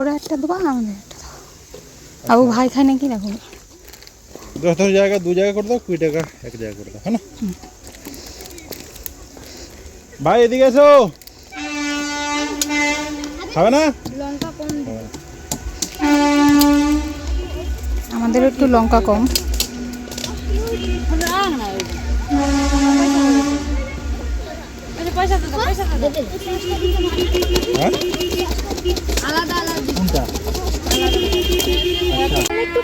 ওরা একটা দেবো আমাদের একটা দেবো আবু ভাই খায় নাকি? দশ দশ জায়গা দু জায়গা করে দাও কুড়ি টাকা এক জায়গা করে দাও হ্যাঁ না? ভাই এদিকে এসো। খাবে না? আমাদের একটু লঙ্কা কম। হ্যাঁ? আলাদা আলাদা।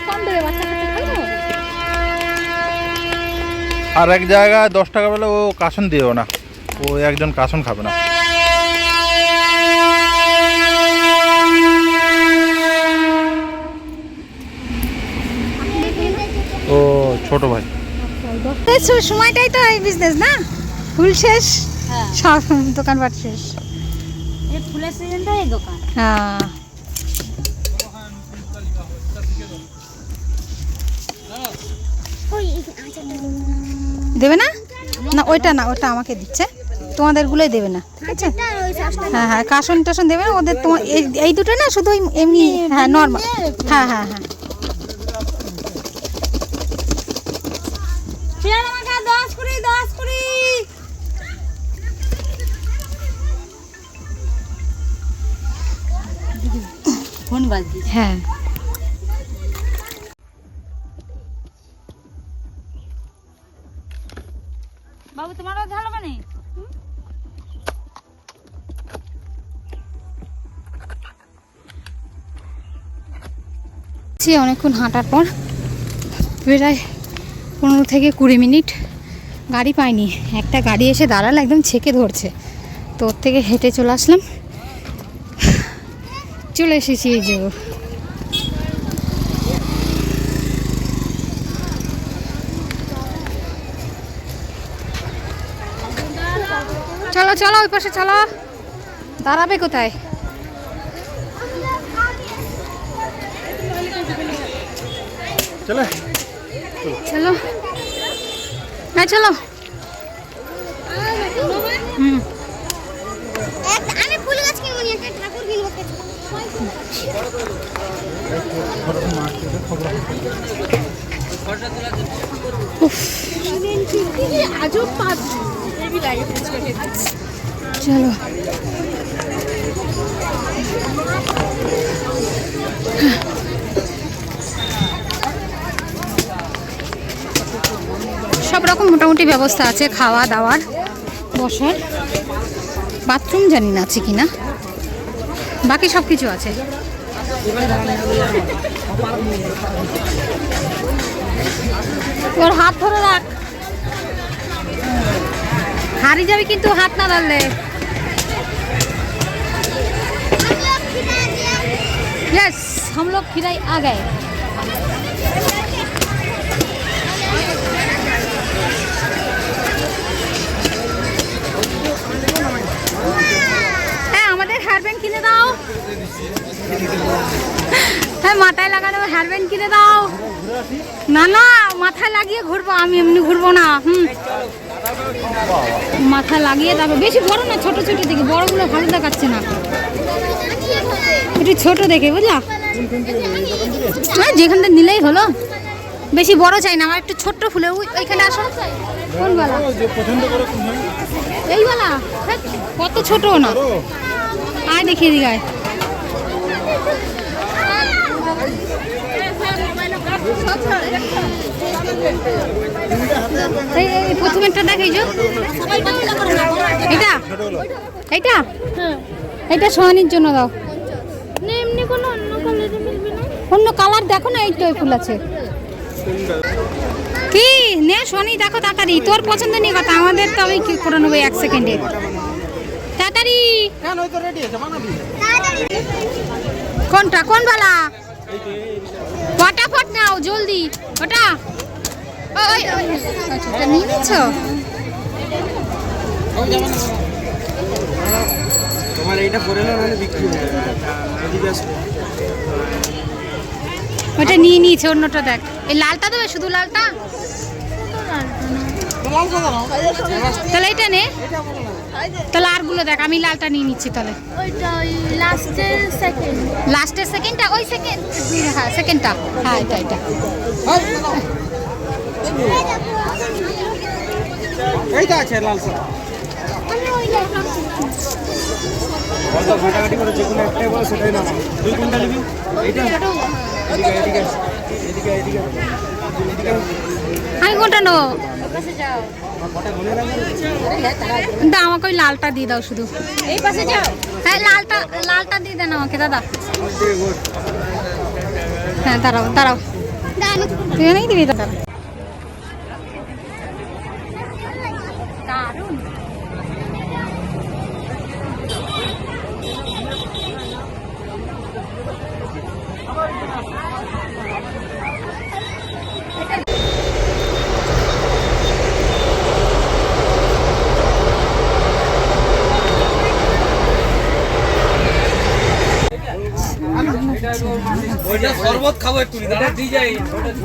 কোনটা বাচ্চা আর এক জায়গায় দশ টাকা পেলে ও কাসন দিও না। ও একজন কাসন খাবে না। ও ছোট ভাই। সময়টাই তো এই বিজনেস না? ফুল শেষ হ্যাঁ। সব দোকানপাট শেষ। ফুলের সিজনটা এই দোকান। হ্যাঁ। দেবে না? না ওইটা না ওটা আমাকে দিচ্ছে। তোমাদেরগুলোই দেবে না ঠিক আছে? হ্যাঁ হ্যাঁ কাসন টাসন দেবে না? ওদের তোমার এই এই দুটো না শুধু এমনি হ্যাঁ নর্মাল হ্যাঁ হ্যাঁ হ্যাঁ। হ্যাঁ। সে অনেকক্ষণ হাঁটার পর। প্রায় পনেরো থেকে কুড়ি মিনিট গাড়ি পাইনি। একটা গাড়ি এসে দাঁড়াল, একদম ছেঁকে ধরছে। তো ওর থেকে হেঁটে চলে আসলাম। চলে এসেছি এই যে। চলো চলো, ওই পাশে চলো। দাঁড়াবে কোথায়? চলে। চলো। হ্যাঁ চলো। হুম। আমি ফুল গাছ কিনবো নি একটা ঠাকুর কিনবো চলো। মোটামুটি ব্যবস্থা আছে খাওয়া দাওয়ার বসার বাথরুম জানি না আছে কি না বাকি সব কিছু আছে ওর হাত ধরে রাখ হারিয়ে যাবে কিন্তু হাত না ধরলে यस हम लोग खिराई आ गए আমাদের হেয়ার ব্যান্ড কিনে দাও। হ্যাঁ মাথায় লাগানো হেয়ার ব্যান্ড কিনে দাও। না না মাথায় লাগিয়ে ঘুরবো আমি এমনি ঘুরবো না হুম। মাথায় লাগিয়ে তারপর বেশি বড় না ছোট ছোট দেখে বড়গুলো ভালো দেখাচ্ছে না। একটু ছোট দেখে বুঝলা? হ্যাঁ যেখানটা নিলেই হলো। বেশি বড় চাই না আমার একটু ছোট্ট ফুলে ওই- ওইখানে আসো। কোন বালা এই বালা কত ছোট না। আয় দেখিয়ে দিকে আয়। এই এই প্রথমেরটা দেখ এই যে। এটা? জন্য দাও। অন্য কালারে দেখো না এইটাই ফুল আছে। কি? নে শনি দেখো তাড়াতাড়ি। তোর পছন্দ নেই কথা, আমাদের তো আমি কি করে নেব এক সেকেন্ডে? তাড়াতাড়ি। কোনটা? কোন বালা? ফটাফট নাও জলদি। ওটা ওই, ওই, ওই। আচ্ছা, ওটা নিয়ে নিচ্ছ? তোমার এইটা পরে না মানে বিক্রি হয়ে যাবে। ওটা নিয়ে নিয়েছে অন্যটা দেখ। এই লালটা দেবে শুধু লালটা? তাহলে এটা নে। তাহলে আরগুলো দেখ আমি লালটা নিয়ে নিচ্ছি তাহলে। লাস্টের সেকেন্ডটা ওই সেকেন্ড হ্যাঁ সেকেন্ডটা হ্যাঁ এটা এটা। এইটা আছে লাল আমি ওই বলতো ঘাটাঘাটি করে যে কোনো একটাই বলো সেটাই নাও তুই কোনটা নিবি? এইটা? এদিকে এদিকে এদিকে এদিকে। এদিকে আমি কোনটা নেব যাও। কটা গুনে রাখবি দা আমাকে ওই লালটা দিয়ে দাও শুধু। এই পাশে যাও। হ্যাঁ লালটা লালটা দিয়ে দেন আমাকে দাদা। হ্যাঁ দাঁড়াও দাঁড়াও। এনেই দিবি দাদা। একটু দাদা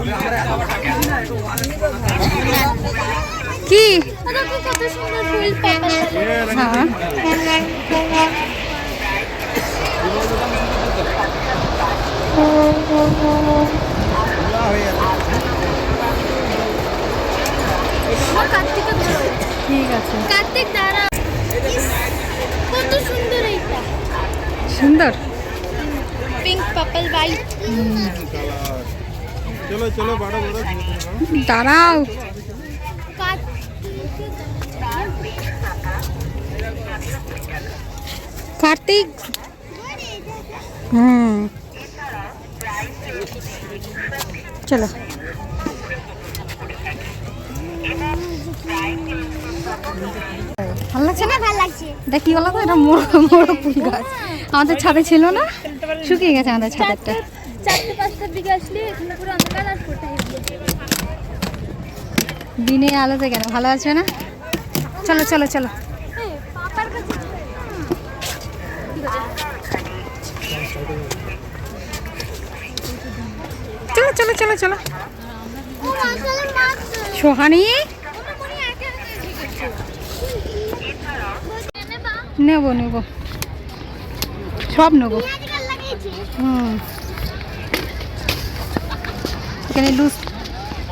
দাঁড়াও। কার্তিক। হুম। চলো। ভালো লাগছে না? ভালো লাগছে। এটা কি বলো তো এটা মোড় মোড় ফুল গাছ। আমাদের ছাদে ছিল না? শুকিয়ে গেছে আমাদের ছাদেরটা। চারটে পাঁচটার দিকে আসলে এখানে পুরো অন্ধকার আর ফোটা দিনে আলোতে কেন? ভালো আসবে না? চলো চলো চলো। চলো চলো চলো চলো। সোহানি? নেব নেব। সব নেব। হুম। এখানে লুজ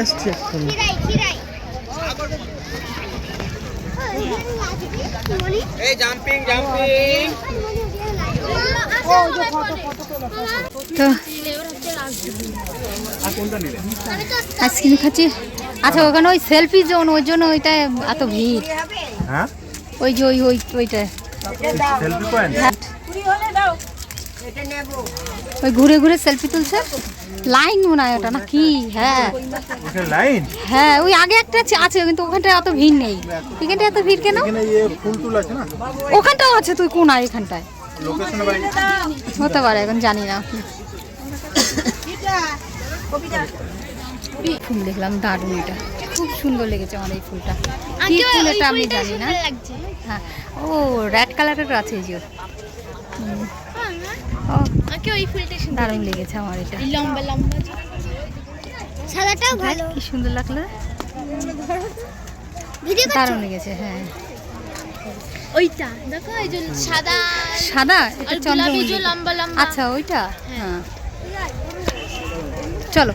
এসছে খিরাই খিরাই। এই জাম্পিং জাম্পিং তো আইসক্রিম খাচ্ছি। আচ্ছা ওখানে ওই সেলফি জোন ওই জন্য ওইটা এত ভিড়। হ্যাঁ? ওই যে ওই ওই ওইটা। Selfie point? ওই ঘুরে ঘুরে সেলফি তুলছে? লাইন মনে হয় ওটা না? কি? হ্যাঁ। লাইন হ্যাঁ ওই আগে একটা আছে- আছে কিন্তু ওখানটায় অত ভিড় নেই। এখানটায় এত ভিড় কেন? এখানে ইয়ে ওখানটাও আছে তুই কোন আর এখানটায়? হতে পারে এখন জানি না। ফুল দেখলাম দারুণ এটা। খুব সুন্দর লেগেছে আমার এই ফুলটা। কি ফুল এটা আমি জানি না। হ্যাঁ। ও রেড কালারের আছে যে আমাকে ওই ফুলটা দারুণ লেগেছে আমার এটা। লম্বা লম্বা সাদাটাও ভালো। কি সুন্দর লাগল? দারুণ লেগেছে হ্যাঁ। ওইটা দেখো এই যে সাদা সাদা? এটা চন্দ্রমল্লিকা লম্বা লম্বা। আচ্ছা ওইটা? হ্যাঁ। চলো।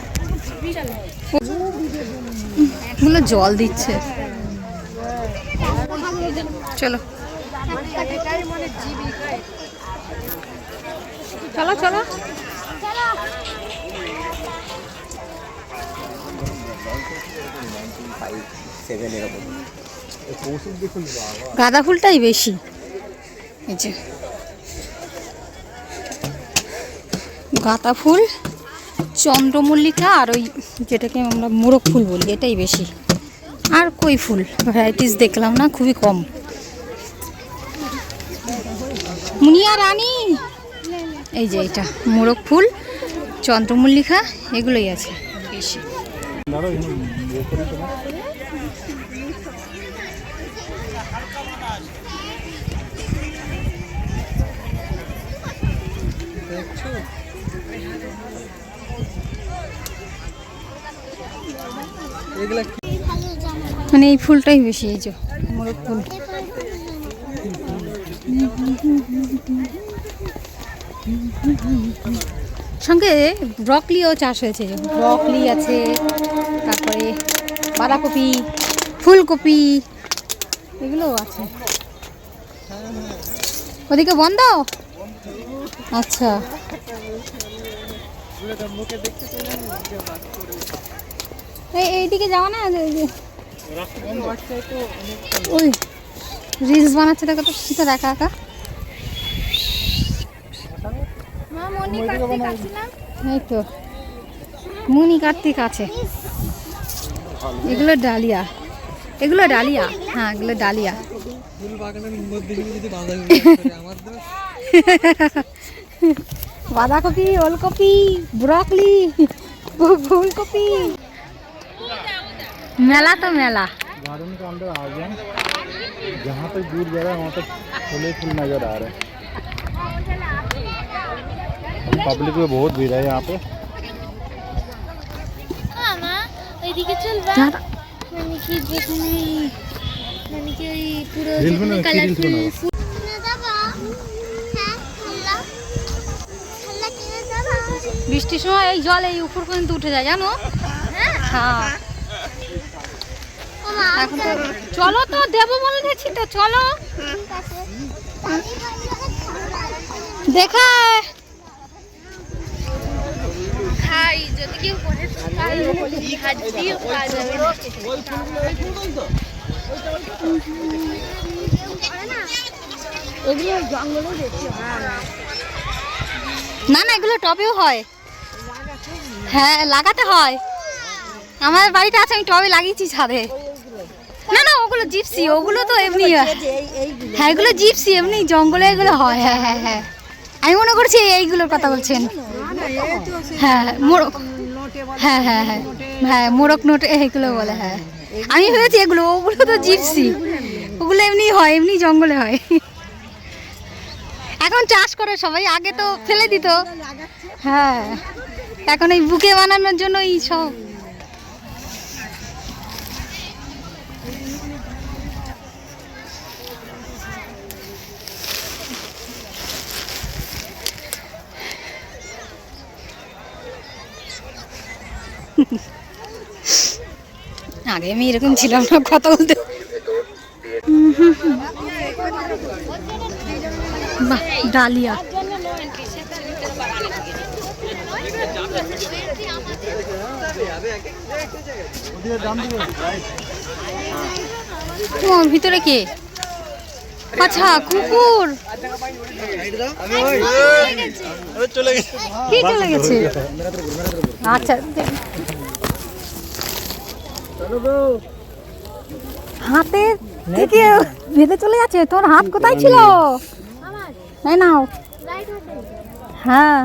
গুলো জল দিচ্ছে। চলো। চলো চলো। গাঁদা ফুলটাই বেশি। এই যে। গাঁদা ফুল, চন্দ্রমল্লিকা আর ওই যেটাকে আমরা মোরগ ফুল বলি, এটাই বেশি। আর কই ফুল? ভ্যারাইটিস দেখলাম না, খুবই কম। মুনিয়া রানী! এই যে এটা মোরগ ফুল, চন্দ্রমল্লিকা, এগুলোই আছে। বেশি। মানে এই ফুলটাই বেশি, এই যে মোরগ ফুল। সঙ্গে ব্রকলিও চাষ হয়েছে। ব্রকলি আছে, তারপরে বাঁধাকপি, ফুলকপি এগুলোও আছে। ওদিকে বন্ধ? আচ্ছা। এই, এইদিকে যাওয়া না ওই রিলস বানাচ্ছে দেখো তো কি তো একা একা মা মনি কার্তিক আছে না এই তো মুনি কার্তিক আছে এগুলো ডালিয়া এগুলো ডালিয়া হ্যাঁ এগুলো ডালিয়া ফুল বাগানের মধ্যে যদি বাঁধাকপি আমার তো বাঁধাকপি ওলকপি ব্রকলি ফুলকপি মেলা তো মেলা गार्डन के अंदर आ गए हैं। जहाँ तक दूर जा रहा है वहाँ तक फूल ही फूल नजर आ रहे हैं पब्लिक में बहुत भीड़ है यहाँ पे হ্যাঁ মা ওইদিকে চলবা দাঁড়া। মানে কি যেখানে মানে কি ওই পুরো Reels বানাবে, কি reels কালারফুল বানাবে? ফুল কিনে যাবা হ্যাঁ খেলনা খেলনা কিনে যাবা বৃষ্টির সময় এই জল এই উপর পর্যন্ত উঠে যায় জানো হ্যাঁ ও মা এখন তো চলো তো দেবো বলে দেখছি তো চলো ঠিক আছে পানি ভরলে দেখা যদি কেউ করে এগুলো দেখছি না না এগুলো টবেও হয়। হ্যাঁ লাগাতে হয়। আমার বাড়িতে আছে আমি টবে লাগিয়েছি ছাদে। না না ওগুলো জিপসি ওগুলো তো এমনি হ্যাঁ এগুলো জিপসি এমনি জঙ্গলে এগুলো হয় হ্যাঁ হ্যাঁ হ্যাঁ। আমি মনে করছি এইগুলোর কথা বলছেন। হ্যাঁ মোরক হ্যাঁ হ্যাঁ হ্যাঁ। হ্যাঁ মোরগ নোট এগুলো বলে হ্যাঁ। আমি ভেবেছি এগুলো ওগুলো তো জিপসি। ওগুলো এমনি হয় এমনি জঙ্গলে হয়। এখন চাষ করে সবাই আগে তো ফেলে দিত। হ্যাঁ এখন এই বুকে বানানোর জন্য এই সব। আগে আমি এরকম ছিলাম না কথা বলতে। ডালিয়া। ভিতরে কে? আচ্ছা কুকুর। চলে কি চলে গেছে? আচ্ছা হাতে থেকে বেঁধে চলে যাচ্ছে। তোর হাত কোথায় ছিল? এই নাও। হ্যাঁ।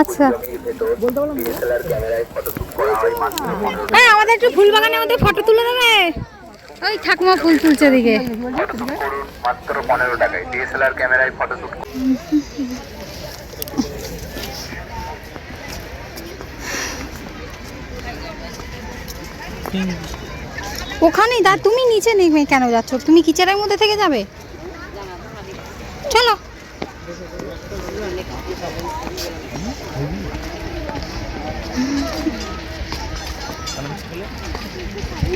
আচ্ছা। হ্যাঁ আমাদের একটু ফুল বাগানে আমাদের ফটো তুলে দেবে। ওই ঠাকুমা ফুল তুলছে দিকে মাত্র পনেরো টাকায়। ডিএসএলআর ক্যামেরায় ফটো শুট ওখানেই দা তুমি নিচে নেমে কেন যাচ্ছ? তুমি কিচেনের মধ্যে থেকে যাবে? চলো।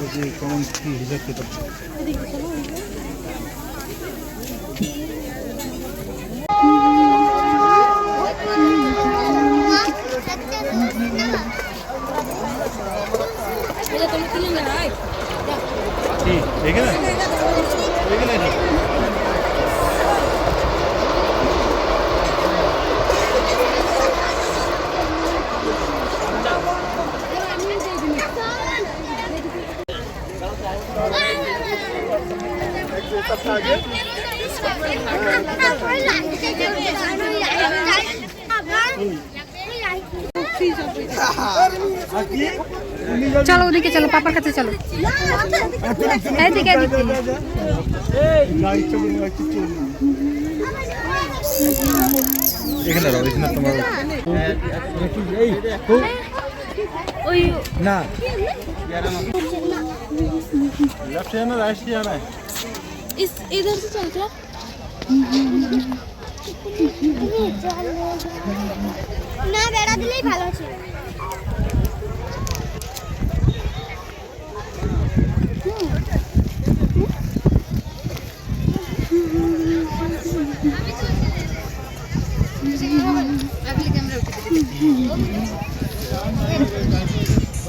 এই যে কেমন কি হিসাব কাছে চলো এদিকে এদিকে এখানে দাও এখানে তোমার না लेफ्ट जाना राइट से जाना है इस इधर से चल जा না বেড়া দিলেই ভালো ছিল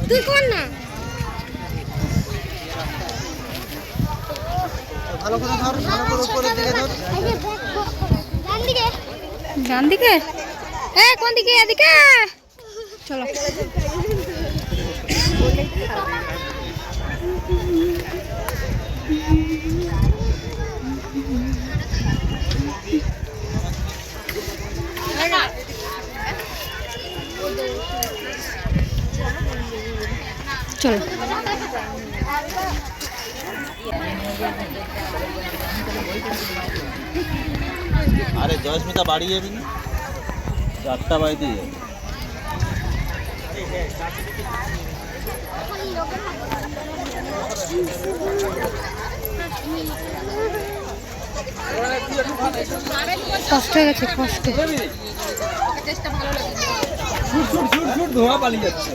তুই না। ভালো করে ধর ভালো করে উপরে দিকে ধর। ডান দিকে ডান দিকে এ কোন দিকে এদিকে। চলো। চলো। আরে জয়স্মিতা বাড়ি যাবি না? চারটা বাড়িতে যাবে। কষ্ট হয়ে গেছে কষ্ট। ধোঁয়া পালিয়ে যাচ্ছে।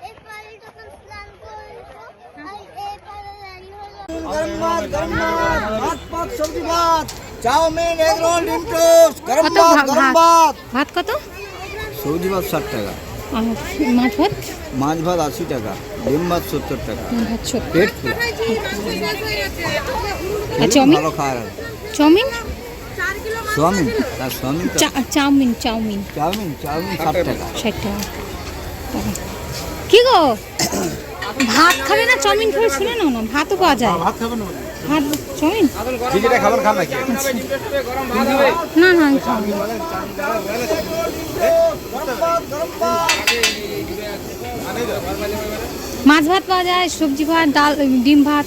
এই পারে যখন স্নান করব আর এই পারে রানী হলো গরম ভাত গরম ভাত ভাত পাক সবজি ভাত চাউমিন এগ রোল ডিম টোস্ট গরম কত ভাত গরম ভাত? ভাত কত সবজি ভাত ষাট টাকা মাছ ভাত? মাছ ভাত আশি টাকা ডিম ভাত সত্তর টাকা। ভাত সত্তর। Chow mein? ভালো খাওয়ার চাউমিন? Chow mein? তার চাউমিন চা- chow mein chow mein. Chow mein chow mein ষাট টাকা। ষাট টাকা। টাকা। কি গো? ভাত খাবে না চাউমিন খাবে শুনে নাও না? ভাতও পাওয়া যায়। ভাত খাবে না। আচ্ছা। না না মাছ ভাত পাওয়া যায় সবজি ভাত ডাল ডিম ভাত।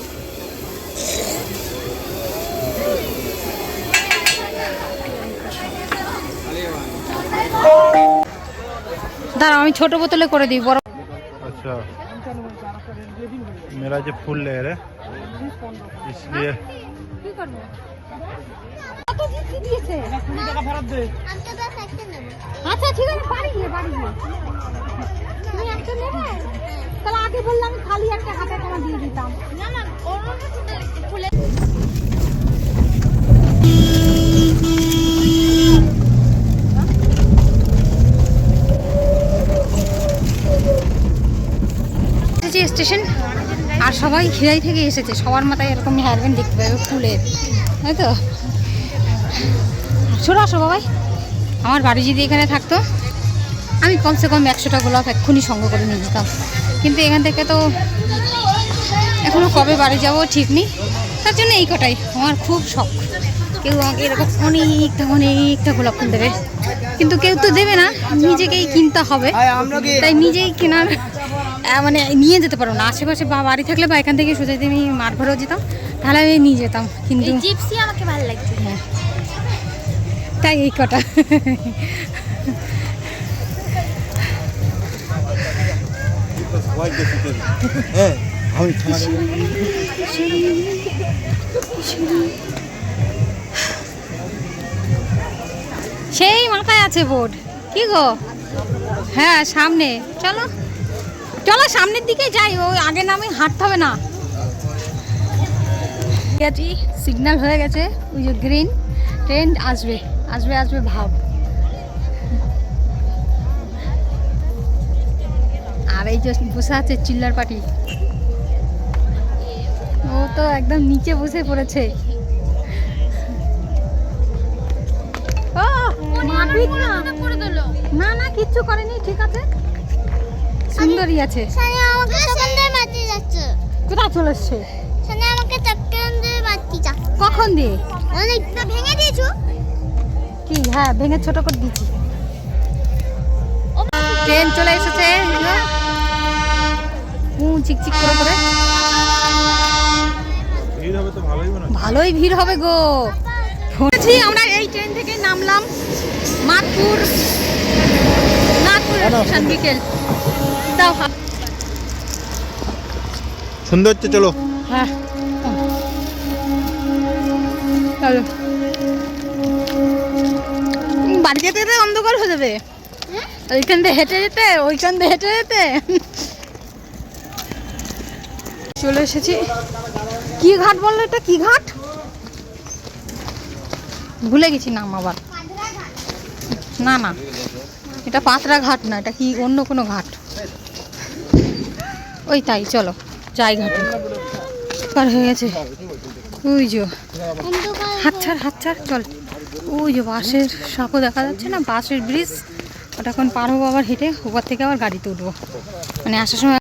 দাঁড়া আমি ছোট বোতলে করে দিই বড় আচ্ছা। মেলা যে ফুল লে রে। इसलिए আমি তো ব্যাস একটা নেবো আচ্ছা ঠিক আছে বাড়ি গিয়ে বাড়ি গিয়ে তুমি একটা নেবে তাহলে আগে বললাম আমি খালি একটা হাতে তোমার দিয়ে দিতাম না না ওর খুলে এসেছি স্টেশন আর সবাই খিরাই থেকে এসেছে সবার মাথায় এরকম হেয়ারব্যান্ড দেখতে পাবে ফুলের তাই তো? ছোট আসো বাবাই। আমার বাড়ি যদি এখানে থাকতো আমি কমসে কম একশোটা গোলাপ এক্ষুনি সঙ্গ করে নিয়ে যেতাম। কিন্তু এখান থেকে তো এখনও কবে বাড়ি যাব ঠিক নেই। তার জন্য এই কটাই আমার খুব শখ। কেউ আমাকে এরকম অনেকটা অনেকটা গোলাপ ফুল দেবে। কিন্তু কেউ তো দেবে না নিজেকেই কিনতে হবে। তাই নিজেই কেনার মানে নিয়ে যেতে পারো না। আশেপাশে বা বাড়ি থাকলে বা এখান থেকে সোজা আমি মাঠ ভরেও যেতাম তাহলে আমি নিয়ে যেতাম। কিন্তু জিপসি আমাকে ভালো লাগছে। তাই এই কটা। হ্যাঁ সেই মাথায় আছে বোর্ড। কি গো? হ্যাঁ সামনে। চলো। চলো সামনের দিকে যাই ওই আগে নামে হাঁটতে হবে না। গেছি সিগন্যাল হয়ে গেছে ওই যে গ্রিন ট্রেন আসবে আসবে আসবে ভাব। আর এই যে বসে আছে চিল্লার পাটি। ও তো একদম নিচে বসে পড়েছে। না না কিচ্ছু করেনি ঠিক আছে। সুন্দরী আছে। সানি আমাকে তখন দিয়ে মারতে যাচ্ছে কোথায় চলে এসছে? সানি আমাকে তখন দিয়ে মারতে যাচ্ছে কখন দিয়ে? অনেকটা ভেঙে দিয়েছ। কি? হ্যাঁ ভেঙে ছোট করে দিচ্ছি ট্রেন চলে এসেছে হুম চিকচিক করে করে। ভিড় হবে তো ভালোই ভালোই ভিড় হবে গো। শুনেছি আমরা এই ট্রেন থেকে নামলাম মাতপুর নাগপুর স্টেশন বিকেল। দাও সুন্দর হচ্ছে চলো। হ্যাঁ। চলো। বাড়ি যেতে যেতে অন্ধকার হয়ে যাবে। ওইখান দিয়ে হেঁটে যেতে ওইখান দিয়ে হেঁটে যেতে। চলে এসেছি। কি ঘাট বলল এটা? কি ঘাট? ভুলে গেছি নাম আবার। না না। এটা পাতরা ঘাট না এটা কি অন্য কোনো ঘাট? ওই তাই, চলো, যাই ঘাটে। পার হয়ে গেছে। ওই যে, হাত ছাড় হাত ছাড়, চল। ওই যে বাসের সাপও দেখা যাচ্ছে না? বাসের ব্রিজ। ওটা এখন পার হব আবার হেঁটে, ওপর থেকে আবার গাড়িতে উঠবো। মানে আসার সময়